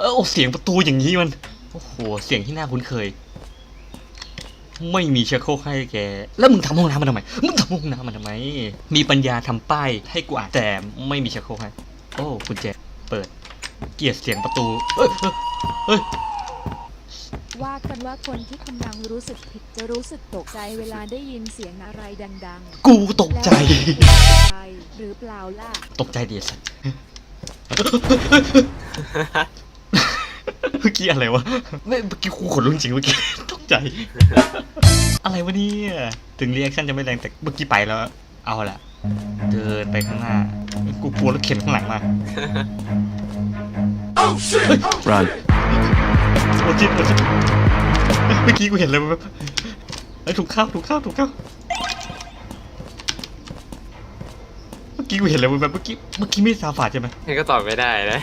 เออโอ้เสียงประตูอย่างนี้มัน โอ้โห เสียงที่น่าคุ้นเคย ไม่มีเชื้อโครกให้แก แล้วมึงทำห้องน้ำมันทำไม มึงทำห้องน้ำมันทำไม มีปัญญาทำป้ายให้กูอ่านแต่ไม่มีเชื้อโครกให้ โอ้กุญแจเปิด เกลียดเสียงประตูเอ้ยเอ้ยเฮ้ยว่ากันว่าคนที่กำลังรู้สึกผิดจะรู้สึกตกใจเวลาได้ยินเสียงอะไรดังกูตกๆใจแล้วใครหรือเปล่าล่ะ ตกใจดิสัส เมื่อกี้อะไรวะไม่เมื่อกี้กูขนลุกจริงเมื่อกี้ตกใจ อะไรวะเนี่ยถึงรีแอคชั่นจะไม่แรงแต่เมื่อกี้ไปแล้ว เอาละเดินไปข้างหน้า กูกลัวรถเข็นข้างหลังมา Run. โอ้จิตโอ้จิตเมื่อกี้กูเห็นเลยแบบไอ้ยถูกเข้าถูกเข้าถูกเข้าเมื่อกี้กูเห็นเลยแบบเมื่อกี้เมื่อกี้ไม่ซาฝาดใช่ไหมนี่ก็ตอบไม่ได้นะ